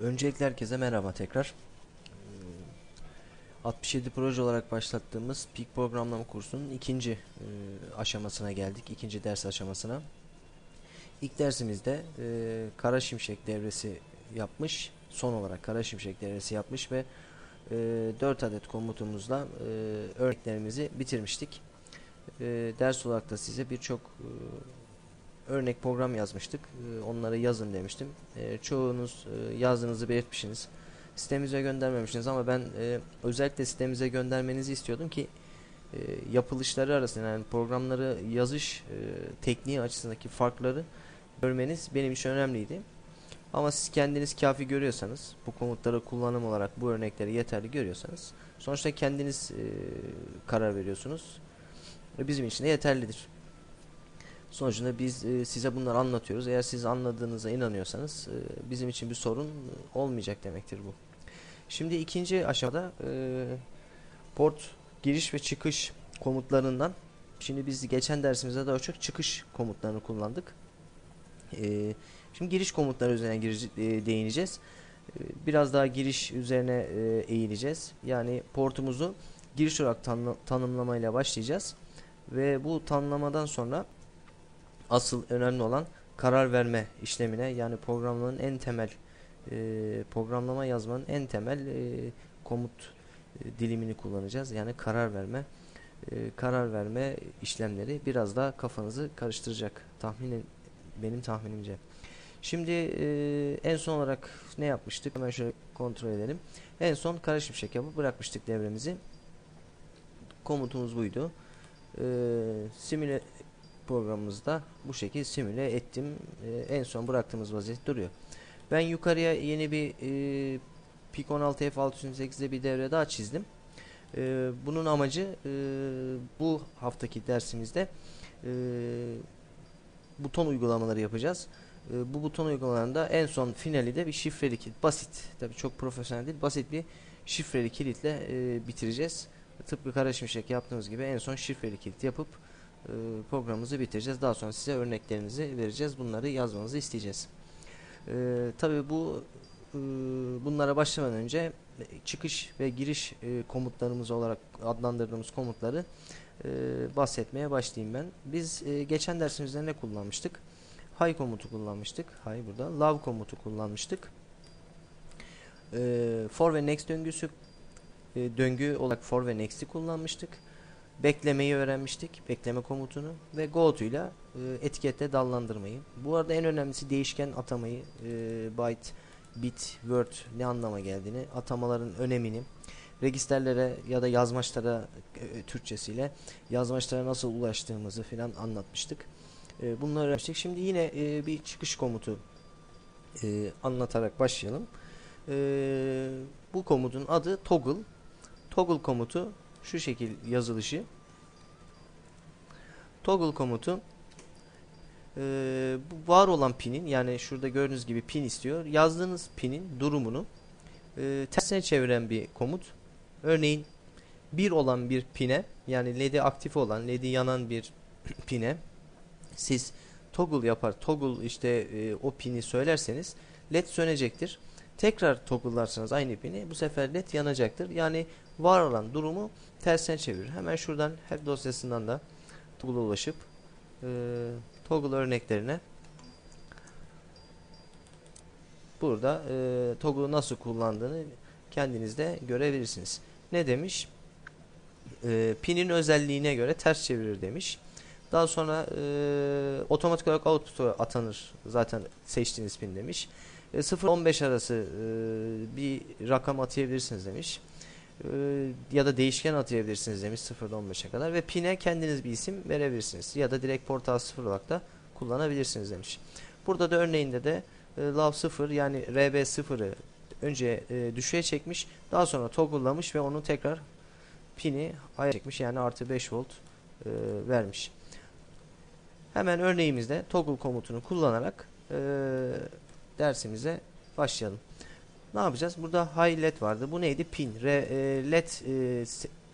Öncelikle herkese merhaba tekrar. Ee, 67 proje olarak başlattığımız Peak programlama kursunun ikinci e, aşamasına geldik. ikinci ders aşamasına. İlk dersimizde e, Kara Şimşek devresi yapmış. Son olarak Kara Şimşek devresi yapmış ve e, 4 adet komutumuzla e, örneklerimizi bitirmiştik. E, ders olarak da size birçok e, örnek program yazmıştık. E, onları yazın demiştim. E, çoğunuz e, yazdığınızı belirtmişsiniz. Sitemize göndermemişsiniz ama ben e, özellikle sitemize göndermenizi istiyordum ki e, yapılışları arasında yani programları yazış e, tekniği açısındaki farkları görmeniz benim için önemliydi. Ama siz kendiniz kafi görüyorsanız, bu komutları kullanım olarak bu örnekleri yeterli görüyorsanız, sonuçta kendiniz e, karar veriyorsunuz. Ve bizim için de yeterlidir. Sonucunda biz e, size bunları anlatıyoruz. Eğer siz anladığınıza inanıyorsanız e, bizim için bir sorun olmayacak demektir bu. Şimdi ikinci aşamada e, port giriş ve çıkış komutlarından şimdi biz geçen dersimizde daha çok çıkış komutlarını kullandık. E, şimdi giriş komutları üzerine girici, e, değineceğiz. E, biraz daha giriş üzerine e, eğileceğiz. Yani portumuzu giriş olarak tanı tanımlamayla başlayacağız. Ve bu tanımlamadan sonra asıl önemli olan karar verme işlemine yani programlamanın en temel e, programlama yazmanın en temel e, komut e, dilimini kullanacağız. Yani karar verme e, karar verme işlemleri biraz daha kafanızı karıştıracak tahminin benim tahminimce. Şimdi e, en son olarak ne yapmıştık? Hemen şöyle kontrol edelim. En son kara şimşek yapıp bırakmıştık devremizi. Komutumuz buydu. E, simüle programımızda bu şekilde simüle ettim. E, en son bıraktığımız vaziyet duruyor. Ben yukarıya yeni bir e, PIC 16 F608'de bir devre daha çizdim. E, bunun amacı e, bu haftaki dersimizde e, buton uygulamaları yapacağız. E, bu buton uygulamalarında en son finali de bir şifreli kilit. Basit. Tabi çok profesyonel değil. Basit bir şifreli kilitle e, bitireceğiz. Tıpkı kara şimşek yaptığımız gibi en son şifreli kilit yapıp programımızı bitireceğiz. Daha sonra size örneklerinizi vereceğiz. Bunları yazmanızı isteyeceğiz. E, tabii bu e, bunlara başlamadan önce çıkış ve giriş e, komutlarımız olarak adlandırdığımız komutları e, bahsetmeye başlayayım ben. Biz e, geçen dersimizde ne kullanmıştık? Hay komutu kullanmıştık. Hay burada. Love komutu kullanmıştık. E, for ve next döngüsü e, döngü olarak for ve next'i kullanmıştık beklemeyi öğrenmiştik. Bekleme komutunu ve goto ile e, etiketle dallandırmayı. Bu arada en önemlisi değişken atamayı e, byte, bit, word ne anlama geldiğini, atamaların önemini, registerlere ya da yazmaçlara e, Türkçesiyle yazmaçlara nasıl ulaştığımızı filan anlatmıştık. E, bunları öğrenmiştik. Şimdi yine e, bir çıkış komutu e, anlatarak başlayalım. E, bu komutun adı toggle. Toggle komutu şu şekil yazılışı toggle komutu e, var olan pinin yani şurada gördüğünüz gibi pin istiyor. Yazdığınız pinin durumunu e, tersine çeviren bir komut. Örneğin bir olan bir pine yani LED'i aktif olan LED'i yanan bir pine siz toggle yapar toggle işte e, o pini söylerseniz led sönecektir. Tekrar toggle'larsanız aynı pini bu sefer led yanacaktır. Yani var olan durumu tersine çevirir. Hemen şuradan her dosyasından da toggle'a ulaşıp e, toggle örneklerine burada e, toggle'u nasıl kullandığını kendiniz de görebilirsiniz. Ne demiş? E, pinin özelliğine göre ters çevirir demiş. Daha sonra e, otomatik olarak output'a atanır zaten seçtiğiniz pin demiş. E, 0-15 arası e, bir rakam atayabilirsiniz demiş. Ee, ya da değişken atayabilirsiniz demiş 0'dan 15'e kadar ve pin'e kendiniz bir isim verebilirsiniz ya da direkt portal 0 olarak da kullanabilirsiniz demiş. Burada da örneğinde de e, lav 0 yani RB 0'ı önce e, düşüğe çekmiş daha sonra toggle'lamış ve onu tekrar pin'i aya çekmiş yani artı 5 volt e, vermiş. Hemen örneğimizde toggle komutunu kullanarak e, dersimize başlayalım. Ne yapacağız? Burada high led vardı. Bu neydi? Pin. Re, e, led e,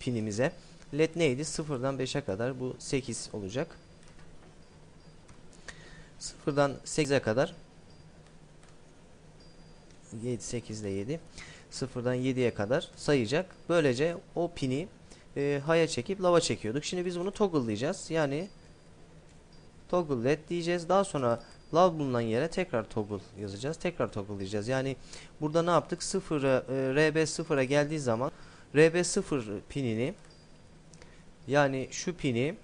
pinimize. Led neydi? 0'dan 5'e kadar. Bu 8 olacak. 0'dan 8'e kadar 7 8 ile 7 0'dan 7'ye kadar sayacak. Böylece o pini e, high'a çekip lava çekiyorduk. Şimdi biz bunu toggle'layacağız. Yani toggle led diyeceğiz. Daha sonra love bulunan yere tekrar toggle yazacağız. Tekrar toggle'layacağız. Yani burada ne yaptık? 0'a e, RB 0'a geldiği zaman RB 0 pinini yani şu pini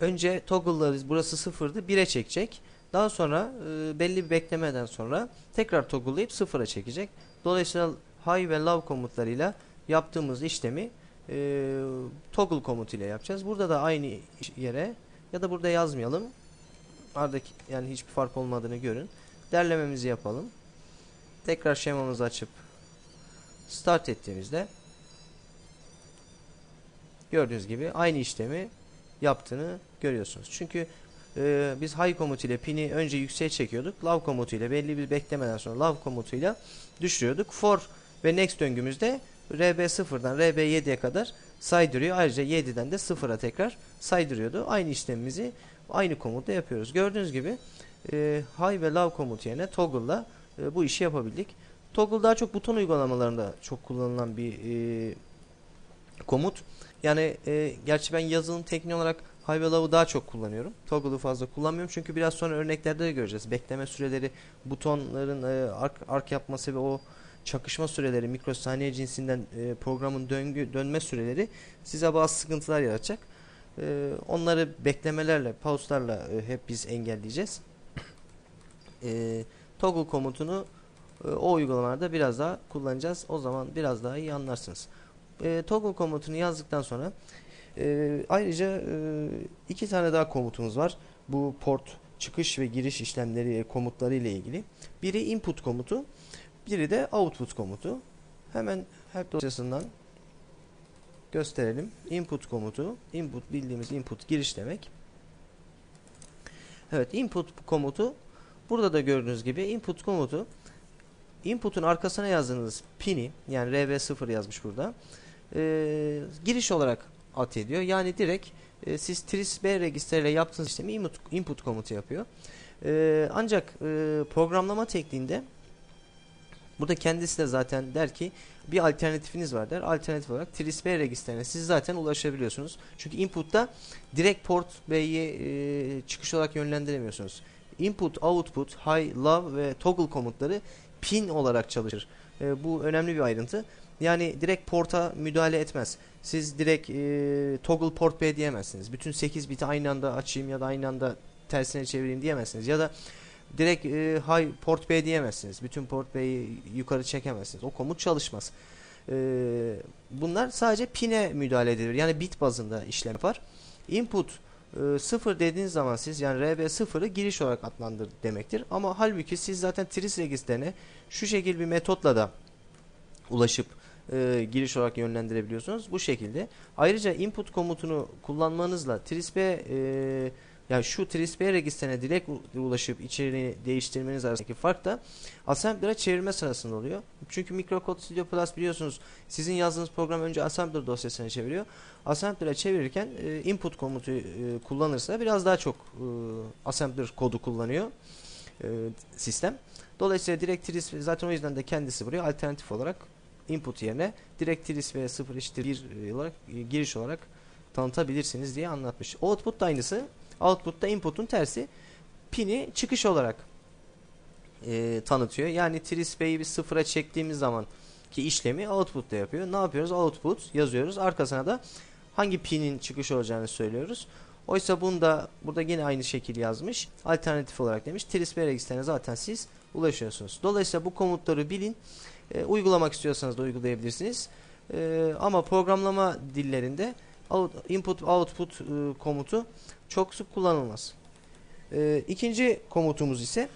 önce toggle'larız. Burası sıfırdı. 1'e çekecek. Daha sonra e, belli bir beklemeden sonra tekrar toggle'layıp sıfıra çekecek. Dolayısıyla high ve low komutlarıyla yaptığımız işlemi e, toggle komutuyla yapacağız. Burada da aynı yere ya da burada yazmayalım. Aradaki yani hiçbir fark olmadığını görün. Derlememizi yapalım. Tekrar şemamızı açıp start ettiğimizde gördüğünüz gibi aynı işlemi yaptığını görüyorsunuz. Çünkü e, biz high komutu ile pini önce yükseğe çekiyorduk. Low komutu ile belli bir beklemeden sonra low komutuyla düşürüyorduk. For ve next döngümüzde RB0'dan RB7'ye kadar saydırıyor. Ayrıca 7'den de 0'a tekrar saydırıyordu. Aynı işlemimizi aynı komutla yapıyoruz. Gördüğünüz gibi e, high ve low komutu yerine toggle'la e, bu işi yapabildik. Toggle daha çok buton uygulamalarında çok kullanılan bir e, komut. Yani e, gerçi ben yazılım tekniği olarak high ve low'u daha çok kullanıyorum. Toggle'ı fazla kullanmıyorum çünkü biraz sonra örneklerde de göreceğiz. Bekleme süreleri, butonların e, ark, ark yapması ve o çakışma süreleri, mikrosaniye cinsinden e, programın döngü dönme süreleri size bazı sıkıntılar yaratacak. E, onları beklemelerle, pauslarla e, hep biz engelleyeceğiz. E, toggle komutunu e, o uygulamalarda biraz daha kullanacağız. O zaman biraz daha iyi anlarsınız. E, toggle komutunu yazdıktan sonra e, ayrıca e, iki tane daha komutumuz var. Bu port çıkış ve giriş işlemleri komutları ile ilgili. Biri input komutu, biri de output komutu. Hemen help dosyasından gösterelim. Input komutu, input bildiğimiz input giriş demek. Evet, input komutu burada da gördüğünüz gibi input komutu input'un arkasına yazdığınız pini yani RB0 yazmış burada. E, giriş olarak at ediyor. Yani direkt e, siz tris B registerle yaptığınız işlemi input, input komutu yapıyor. E, ancak e, programlama tekniğinde burada kendisi de zaten der ki bir alternatifiniz var der. Alternatif olarak tris B registerine siz zaten ulaşabiliyorsunuz. Çünkü input'ta direkt port B'yi e, çıkış olarak yönlendiremiyorsunuz. Input, output, high, low ve toggle komutları pin olarak çalışır. E, bu önemli bir ayrıntı. Yani direkt porta müdahale etmez. Siz direkt e, toggle port B diyemezsiniz. Bütün 8 biti aynı anda açayım ya da aynı anda tersine çevireyim diyemezsiniz. Ya da direkt e, high port B diyemezsiniz. Bütün port B'yi yukarı çekemezsiniz. O komut çalışmaz. E, bunlar sadece pine müdahale edilir. Yani bit bazında işlem yapar. Input e, 0 dediğiniz zaman siz yani RB 0'ı giriş olarak adlandır demektir. Ama halbuki siz zaten tris registerine şu şekil bir metotla da ulaşıp e, giriş olarak yönlendirebiliyorsunuz. Bu şekilde. Ayrıca input komutunu kullanmanızla trisp e, yani şu trisp registrine direkt ulaşıp içeriğini değiştirmeniz arasındaki fark da assembler'a çevirme sırasında oluyor. Çünkü Microcode Studio Plus biliyorsunuz sizin yazdığınız program önce assembler dosyasını çeviriyor. Assembler'a çevirirken e, input komutu e, kullanırsa biraz daha çok e, assembler kodu kullanıyor e, sistem. Dolayısıyla direkt tris zaten o yüzden de kendisi buraya alternatif olarak input yerine direkt tris ve 0 eşittir 1 olarak e, giriş olarak tanıtabilirsiniz diye anlatmış. Output da aynısı. Output da input'un tersi. Pin'i çıkış olarak e, tanıtıyor. Yani trispeyi bir sıfıra çektiğimiz zaman ki işlemi output'ta yapıyor. Ne yapıyoruz? Output yazıyoruz. Arkasına da hangi pinin çıkış olacağını söylüyoruz. Oysa bunda burada yine aynı şekil yazmış. Alternatif olarak demiş. Trispe registerine zaten siz ulaşıyorsunuz. Dolayısıyla bu komutları bilin. E, uygulamak istiyorsanız da uygulayabilirsiniz. E, ama programlama dillerinde input output e, komutu çok sık kullanılmaz. E, ikinci komutumuz ise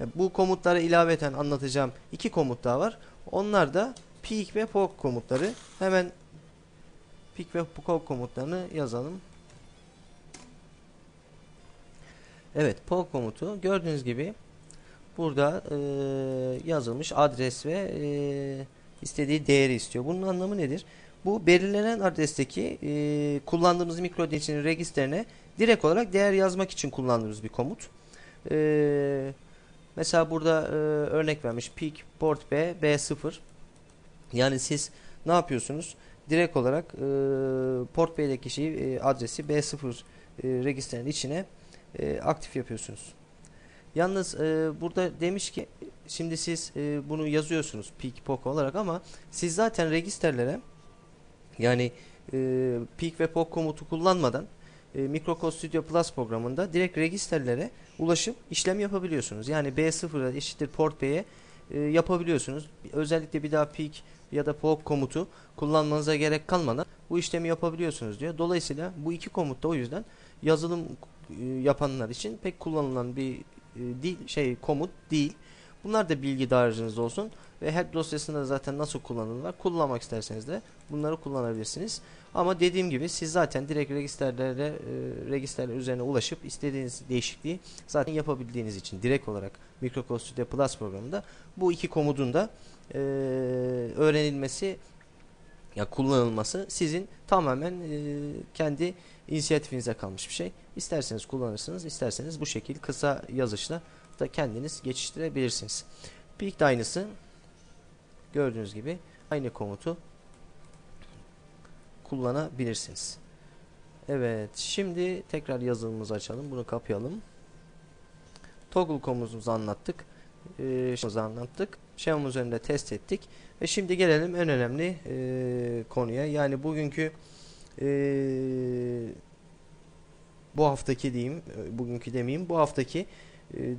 e, bu komutlara ilaveten anlatacağım iki komut daha var. Onlar da peek ve poke komutları. Hemen peek ve poke komutlarını yazalım. Evet, poke komutu gördüğünüz gibi burada e, yazılmış adres ve e, istediği değeri istiyor. Bunun anlamı nedir? Bu belirlenen adresteki e, kullandığımız mikro için registerine direkt olarak değer yazmak için kullandığımız bir komut. E, Mesela burada e, örnek vermiş peak port B B0. Yani siz ne yapıyorsunuz? Direkt olarak e, port B'deki şeyi e, adresi B0 e, registrenin içine e, aktif yapıyorsunuz. Yalnız e, burada demiş ki şimdi siz e, bunu yazıyorsunuz peak POC olarak ama siz zaten registerlere yani e, peak ve POC komutu kullanmadan e, Microcode Studio Plus programında direkt registerlere ulaşıp işlem yapabiliyorsunuz. Yani B0'a eşittir port B'ye e, yapabiliyorsunuz. Özellikle bir daha peak ya da POC komutu kullanmanıza gerek kalmadan bu işlemi yapabiliyorsunuz diyor. Dolayısıyla bu iki komut da o yüzden yazılım e, yapanlar için pek kullanılan bir e, dil şey komut değil. Bunlar da bilgi dağarcığınızda olsun ve help dosyasında zaten nasıl kullanılır kullanmak isterseniz de bunları kullanabilirsiniz. Ama dediğim gibi siz zaten direkt registerlere e, registerler üzerine ulaşıp istediğiniz değişikliği zaten yapabildiğiniz için direkt olarak Microcode Studio Plus programında bu iki komutun da e, öğrenilmesi ya kullanılması sizin tamamen e, kendi inisiyatifinize kalmış bir şey. İsterseniz kullanırsınız, isterseniz bu şekil kısa yazışla da kendiniz geçiştirebilirsiniz. Peak de aynısı. Gördüğünüz gibi aynı komutu kullanabilirsiniz. Evet, şimdi tekrar yazılımımızı açalım. Bunu kapayalım. Toggle komutumuzu anlattık. Ee, anlattık. Şemamız üzerinde test ettik. Ve şimdi gelelim en önemli e, konuya. Yani bugünkü e, bu haftaki diyeyim, e, bugünkü demeyeyim, bu haftaki e,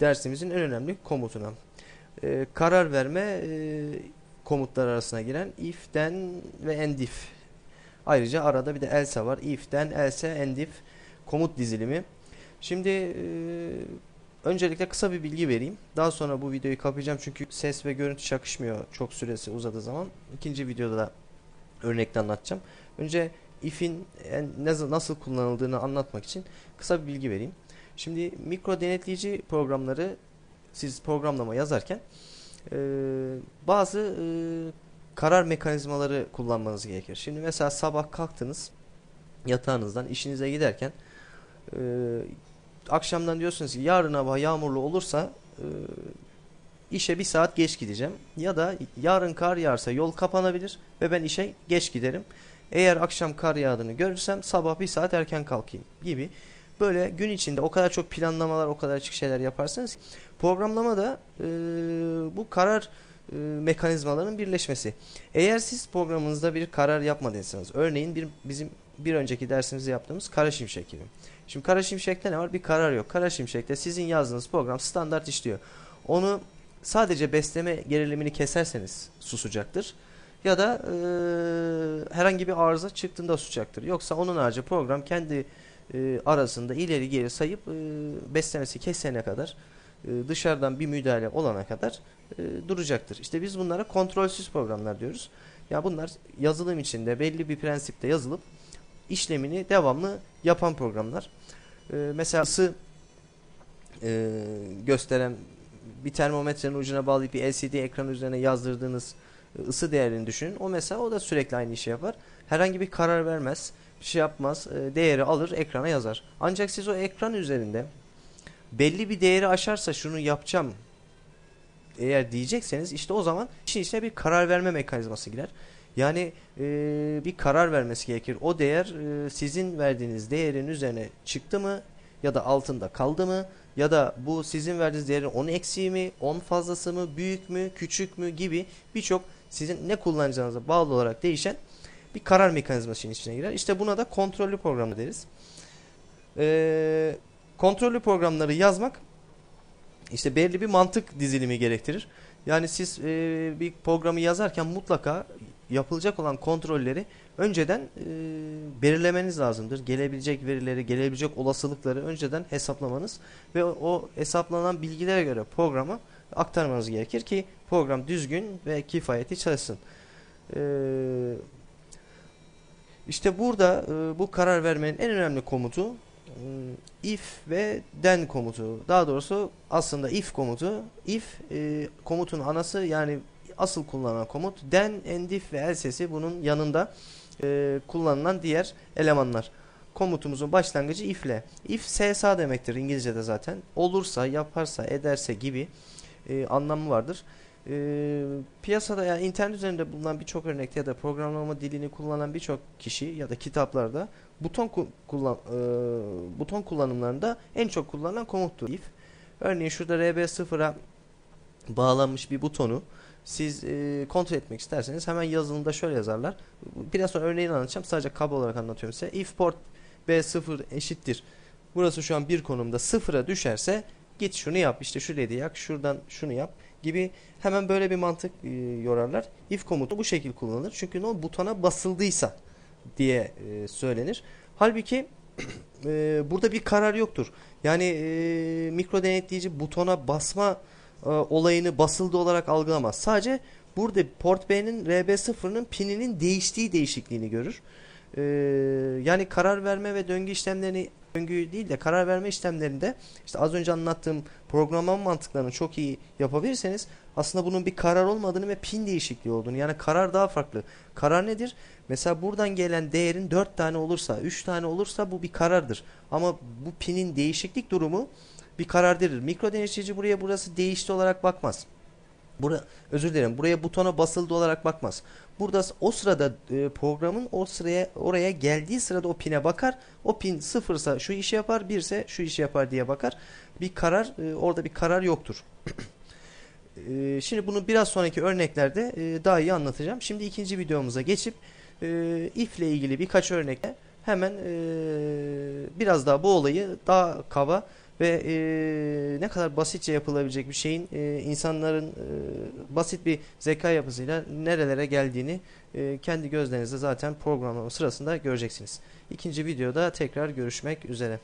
dersimizin en önemli komutuna. E, karar verme e, komutlar arasına giren if, then ve end if. Ayrıca arada bir de else var. If, then, else, end if komut dizilimi. Şimdi e, öncelikle kısa bir bilgi vereyim. Daha sonra bu videoyu kapayacağım çünkü ses ve görüntü çakışmıyor çok süresi uzadığı zaman. İkinci videoda da örnekle anlatacağım. Önce if'in nasıl kullanıldığını anlatmak için kısa bir bilgi vereyim. Şimdi mikro denetleyici programları siz programlama yazarken e, bazı e, karar mekanizmaları kullanmanız gerekir. Şimdi mesela sabah kalktınız yatağınızdan işinize giderken e, akşamdan diyorsunuz ki yarın hava yağmurlu olursa e, işe bir saat geç gideceğim. Ya da yarın kar yağarsa yol kapanabilir ve ben işe geç giderim. Eğer akşam kar yağdığını görürsem sabah bir saat erken kalkayım gibi. Böyle gün içinde o kadar çok planlamalar, o kadar açık şeyler yaparsanız programlama da e, bu karar e, mekanizmaların birleşmesi. Eğer siz programınızda bir karar yapmadıysanız, örneğin bir bizim bir önceki dersimizde yaptığımız kara şimşek gibi. Şimdi kara şimşekte ne var? Bir karar yok. Kara şimşekte sizin yazdığınız program standart işliyor. Onu sadece besleme gerilimini keserseniz susacaktır. Ya da e, herhangi bir arıza çıktığında susacaktır. Yoksa onun harici program kendi e, arasında ileri geri sayıp e, beslemesi kesene kadar dışarıdan bir müdahale olana kadar e, duracaktır. İşte biz bunlara kontrolsüz programlar diyoruz. Ya bunlar yazılım içinde belli bir prensipte yazılıp işlemini devamlı yapan programlar. E, mesela ısı e, gösteren bir termometrenin ucuna bağlayıp bir LCD ekran üzerine yazdırdığınız e, ısı değerini düşünün. O mesela o da sürekli aynı işi yapar. Herhangi bir karar vermez, bir şey yapmaz, e, değeri alır, ekrana yazar. Ancak siz o ekran üzerinde belli bir değeri aşarsa şunu yapacağım eğer diyecekseniz işte o zaman işin içine bir karar verme mekanizması girer. Yani e, bir karar vermesi gerekir. O değer e, sizin verdiğiniz değerin üzerine çıktı mı ya da altında kaldı mı ya da bu sizin verdiğiniz değerin 10 eksiği mi, 10 fazlası mı, büyük mü, küçük mü gibi birçok sizin ne kullanacağınıza bağlı olarak değişen bir karar mekanizması içine girer. İşte buna da kontrollü program deriz. Ee, kontrollü programları yazmak işte belirli bir mantık dizilimi gerektirir. Yani siz e, bir programı yazarken mutlaka yapılacak olan kontrolleri önceden e, belirlemeniz lazımdır. Gelebilecek verileri, gelebilecek olasılıkları önceden hesaplamanız ve o, o hesaplanan bilgilere göre programa aktarmanız gerekir ki program düzgün ve kifayeti çalışsın. E, işte burada e, bu karar vermenin en önemli komutu if ve then komutu. Daha doğrusu aslında if komutu. If e, komutun anası yani asıl kullanılan komut. Then and if ve elsesi bunun yanında e, kullanılan diğer elemanlar. komutumuzun başlangıcı if ile. If SSA demektir İngilizce'de zaten. Olursa, yaparsa, ederse gibi e, anlamı vardır. E, piyasada ya yani internet üzerinde bulunan birçok örnekte ya da programlama dilini kullanan birçok kişi ya da kitaplarda buton ku kullan e, buton kullanımlarında en çok kullanılan komuttur if. Örneğin şurada RB0'a bağlanmış bir butonu siz e, kontrol etmek isterseniz hemen yazılımda şöyle yazarlar. Biraz sonra örneğini anlatacağım. Sadece kaba olarak anlatıyorum size. If port B0 eşittir. Burası şu an bir konumda sıfıra düşerse git şunu yap işte şu ledi yak şuradan şunu yap gibi hemen böyle bir mantık e, yorarlar. If komutu bu şekil kullanılır. Çünkü ne butona basıldıysa diye e, söylenir. Halbuki e, burada bir karar yoktur. Yani e, mikro denetleyici butona basma e, olayını basıldı olarak algılamaz. Sadece burada port B'nin RB0'ın pininin değiştiği değişikliğini görür. E, yani karar verme ve döngü işlemlerini döngü değil de karar verme işlemlerinde işte az önce anlattığım programlama mantıklarını çok iyi yapabilirseniz aslında bunun bir karar olmadığını ve pin değişikliği olduğunu yani karar daha farklı. Karar nedir? Mesela buradan gelen değerin 4 tane olursa 3 tane olursa bu bir karardır. Ama bu pinin değişiklik durumu bir karar verir. Mikro denetleyici buraya burası değişti olarak bakmaz. Bura, özür dilerim. Buraya butona basıldı olarak bakmaz. Burada o sırada e, programın o sıraya oraya geldiği sırada o pine bakar. O pin sıfırsa şu işi yapar, birse şu işi yapar diye bakar. Bir karar e, orada bir karar yoktur. e, şimdi bunu biraz sonraki örneklerde e, daha iyi anlatacağım. Şimdi ikinci videomuza geçip e, if ile ilgili birkaç örnekle hemen e, biraz daha bu olayı daha kaba ve e, ne kadar basitçe yapılabilecek bir şeyin e, insanların e, basit bir zeka yapısıyla nerelere geldiğini e, kendi gözlerinizle zaten programlama sırasında göreceksiniz. İkinci videoda tekrar görüşmek üzere.